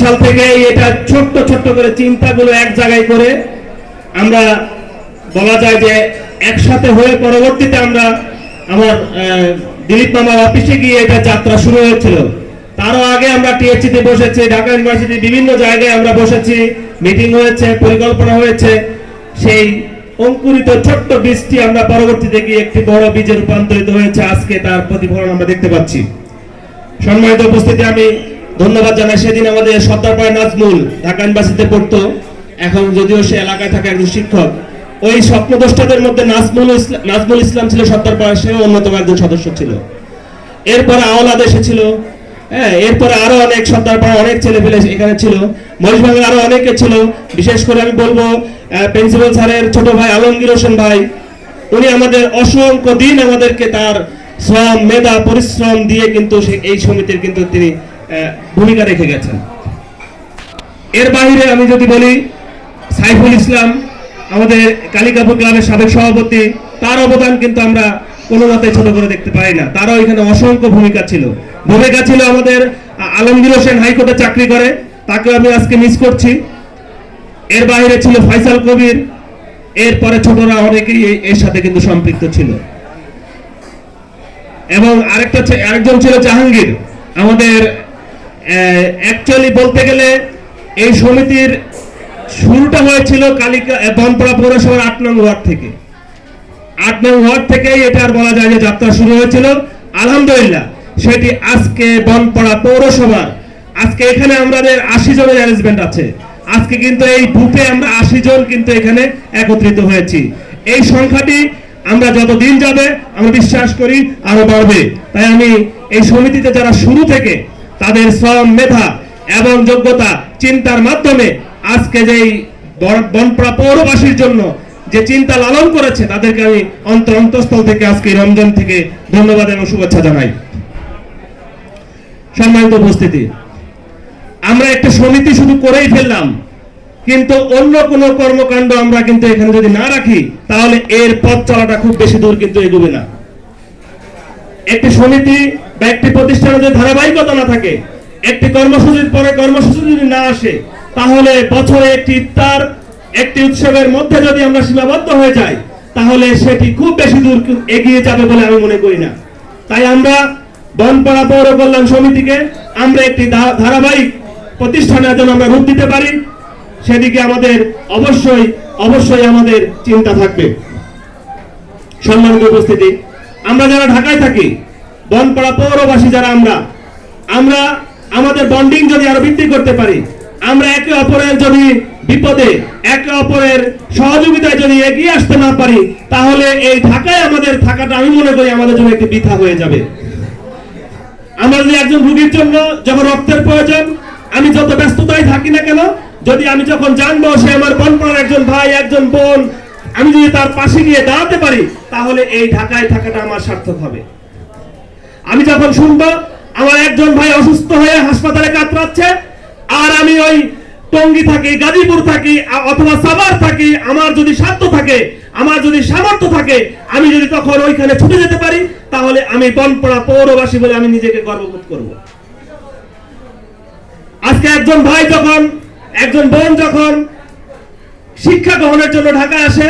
সাল থেকে এটা ছোট্ট ছোট্ট করে চিন্তাগুলো এক জায়গায় করে আমরা বলা যায় যে একসাথে হয়ে পরবর্তীতে আমরা আমার দিলীপ মামার অফিসে গিয়ে এটা যাত্রা শুরু হয়েছিল। তারও আগে আমরা টিএসসিতে বসেছি, ঢাকা ইউনিভার্সিটি বিভিন্ন জায়গায় আমরা বসেছি, মিটিং হয়েছে, পরিকল্পনা হয়েছে। সেই অঙ্কুরিত ছোট্ট বীজটি আমরা পরবর্তীতে গিয়ে একটি বড় বীজে রূপান্তরিত হয়েছে। আজকে তার প্রতিফলন আমরা দেখতে পাচ্ছি। সম্মানিত উপস্থিতি, আমি ধন্যবাদ জানাই সেদিন আমাদের সর্দারপাড়া নাজমুল ঢাকা ইউনিভার্সিটিতে পড়তো। এখন যদিও সে এলাকায় থাকে একজন শিক্ষক। ওই স্বপ্নদ্রষ্টাদের মধ্যে নাজমুল ইসলাম নাজমুল ইসলাম ছিল সর্দারপাড়া সেও অন্যতম একজন সদস্য ছিল। এরপরে আওলাদ এসেছিল হ্যাঁ এরপরে আরও অনেক সর্দারপাড়া অনেক ছেলে পেলে এখানে ছিল। মহিষভাঙের আরও অনেকে ছিল। বিশেষ করে আমি বলব প্রিন্সিপাল স্যারের ছোট ভাই আলমগীর হোসেন ভাই। উনি আমাদের অসংখ্য দিন আমাদেরকে তার শ্রম, মেধা, পরিশ্রম দিয়ে কিন্তু এই সমিতির কিন্তু তিনি ভূমিকা রেখে গেছেন। এর বাইরে আমি যদি বলি, সাইফুল ইসলাম, আমাদের কালিকাপুর ক্লাবের সাবেক সভাপতি, তার অবদান কিন্তু আমরা কোনো মতে ছোট করে দেখতে পাই না। তারও এখানে অসংখ্য ভূমিকা ছিল। ভূমিকা ছিল আমাদের আলমগীর হোসেন হাইকোর্টে চাকরি করে তাকে আমি আজকে মিস করছি। এর বাইরে ছিল ফয়সাল কবির, এরপরে ছোটরা অনেকেই এর সাথে কিন্তু সম্পৃক্ত ছিল। এবং আরেকটা আরেকজন ছিল জাহাঙ্গীর, আমাদের অ্যাকচুয়ালি বলতে গেলে এই সমিতির শুরুটা হয়েছিল কালিকা আহ, বনপাড়া পৌরসভার আট নং ওয়ার্ড থেকে। আট নং ওয়ার্ড থেকেই এটা আর বলা যায় যে যাত্রা শুরু হয়েছিল। আলহামদুলিল্লাহ সেটি আজকে বনপাড়া পৌরসভার। আজকে এখানে আমাদের আশি জনের অ্যারেঞ্জমেন্ট আছে। আজকে কিন্তু এই বুথে আমরা আশি জন কিন্তু এখানে একত্রিত হয়েছি। এই সংখ্যাটি আমরা যত দিন যাবে আমরা বিশ্বাস করি আরও বাড়বে। তাই আমি এই সমিতিতে যারা শুরু থেকে তাদের শ্রম, মেধা এবং যোগ্যতা চিন্তার মাধ্যমে আজকে যেই বন- বনপাড়া পৌরবাসীর জন্য যে চিন্তা লালন করেছে, তাদেরকে আমি অন্তর অন্তঃস্থল থেকে আজকে রমজান থেকে ধন্যবাদ এবং শুভেচ্ছা জানাই। সম্মানিত উপস্থিতি, আমরা একটা সমিতি শুধু করেই ফেললাম, কিন্তু অন্য কোনো কর্মকাণ্ড আমরা কিন্তু এখানে যদি না রাখি, তাহলে এর পথ চলাটা খুব বেশি দূর কিন্তু এগোবে না। একটি সমিতি বা একটি প্রতিষ্ঠানে যদি ধারাবাহিকতা না থাকে, একটি কর্মসূচির পরে কর্মসূচি যদি না আসে, তাহলে বছরে একটি ইফতার, একটি উৎসবের মধ্যে যদি আমরা সীমাবদ্ধ হয়ে যাই, তাহলে সেটি খুব বেশি দূর এগিয়ে যাবে বলে আমি মনে করি না। তাই আমরা বনপাড়া পৌর কল্যাণ সমিতিকে আমরা একটি ধারাবাহিক প্রতিষ্ঠানের জন্য আমরা রূপ দিতে পারি। সেদিকে আমাদের অবশ্যই অবশ্যই আমাদের চিন্তা থাকবে। সম্মানিত উপস্থিতি, আমরা যারা ঢাকায় থাকি বনপাড়া পৌরবাসী যারা আমরা আমরা আমাদের বন্ডিং যদি আরও বৃদ্ধি করতে পারি, আমরা একে অপরের যদি বিপদে, একে অপরের সহযোগিতায় যদি এগিয়ে আসতে না পারি, তাহলে এই ঢাকায় আমাদের থাকাটা আমি মনে করি আমাদের জন্য একটি বৃথা হয়ে যাবে। আমার যদি একজন রুগীর জন্য যখন রক্তের প্রয়োজন, আমি যত ব্যস্ততায় থাকি না কেন, যদি আমি যখন জানব সে আমার বনপাড়ার একজন ভাই, একজন বোন, আমি যদি তার পাশে গিয়ে দাঁড়াতে পারি, তাহলে এই ঢাকায় থাকাটা আমার সার্থক হবে। আমি যখন শুনব, আমার একজন ভাই অসুস্থ হয়ে হাসপাতালে কাতরাচ্ছে, আর আমি ওই টঙ্গি থাকি, গাজীপুর থাকি অথবা সাভার থাকি, আমার যদি সাধ্য থাকে, আমার যদি সামর্থ্য থাকে, আমি যদি তখন ওইখানে ছুটে যেতে পারি, তাহলে আমি বনপড়া পৌরবাসী বলে আমি নিজেকে গর্ববোধ করব। আজকে একজন ভাই যখন, একজন বোন যখন শিক্ষা গ্রহণের জন্য ঢাকা আসে,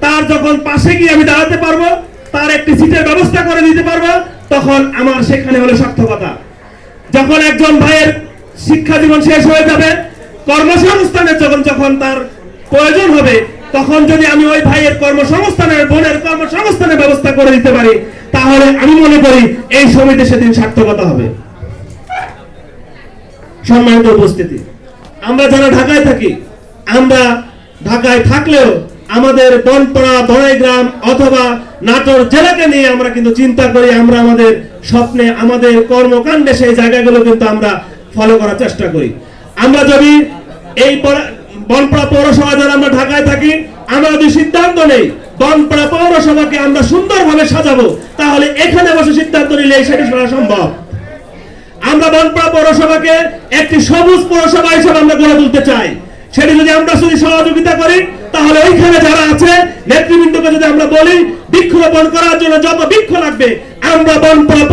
তার যখন পাশে গিয়ে আমি দাঁড়াতে পারব, তার একটি সিটের ব্যবস্থা করে দিতে পারব তখন আমার সেখানে হলো সার্থকতা। যখন একজন ভাইয়ের শিক্ষা জীবন শেষ হয়ে যাবে, কর্মসংস্থানের যখন যখন তার প্রয়োজন হবে, তখন যদি আমি ওই ভাইয়ের কর্মসংস্থানের, বোনের কর্মসংস্থানের ব্যবস্থা করে দিতে পারি, তাহলে আমি মনে করি এই সমিতি সেদিন সার্থকতা হবে। সম্মানিত উপস্থিতি, আমরা যারা ঢাকায় থাকি, আমরা ঢাকায় থাকলেও আমাদের বনপাড়া গ্রাম অথবা নাটোর জেলাকে নিয়ে আমরা কিন্তু চিন্তা করি, আমরা আমাদের স্বপ্নে, আমাদের কর্মকাণ্ডে সেই জায়গাগুলো কিন্তু আমরা ফলো করার চেষ্টা করি। আমরা যদি এই বনপাড়া পৌরসভা যারা আমরা ঢাকায় থাকি, আমরা যদি সিদ্ধান্ত নেই, বনপাড়া পৌরসভাকে আমরা সুন্দরভাবে সাজাবো, তাহলে এখানে বসে সিদ্ধান্ত নিলে সেটা করা সম্ভব। আমরা বনপাড়া পৌরসভাকে একটি সবুজ পৌরসভা হিসেবে আমরা গড়ে তুলতে চাই। সেটি যদি আমরা যদি সহযোগিতা করি তাহলে ওইখানে যারা আছে, নেতৃবৃন্দকে যদি আমরা বলি, বৃক্ষরোপণ করার জন্য যত বৃক্ষ লাগবে, আমরা বনপাড়া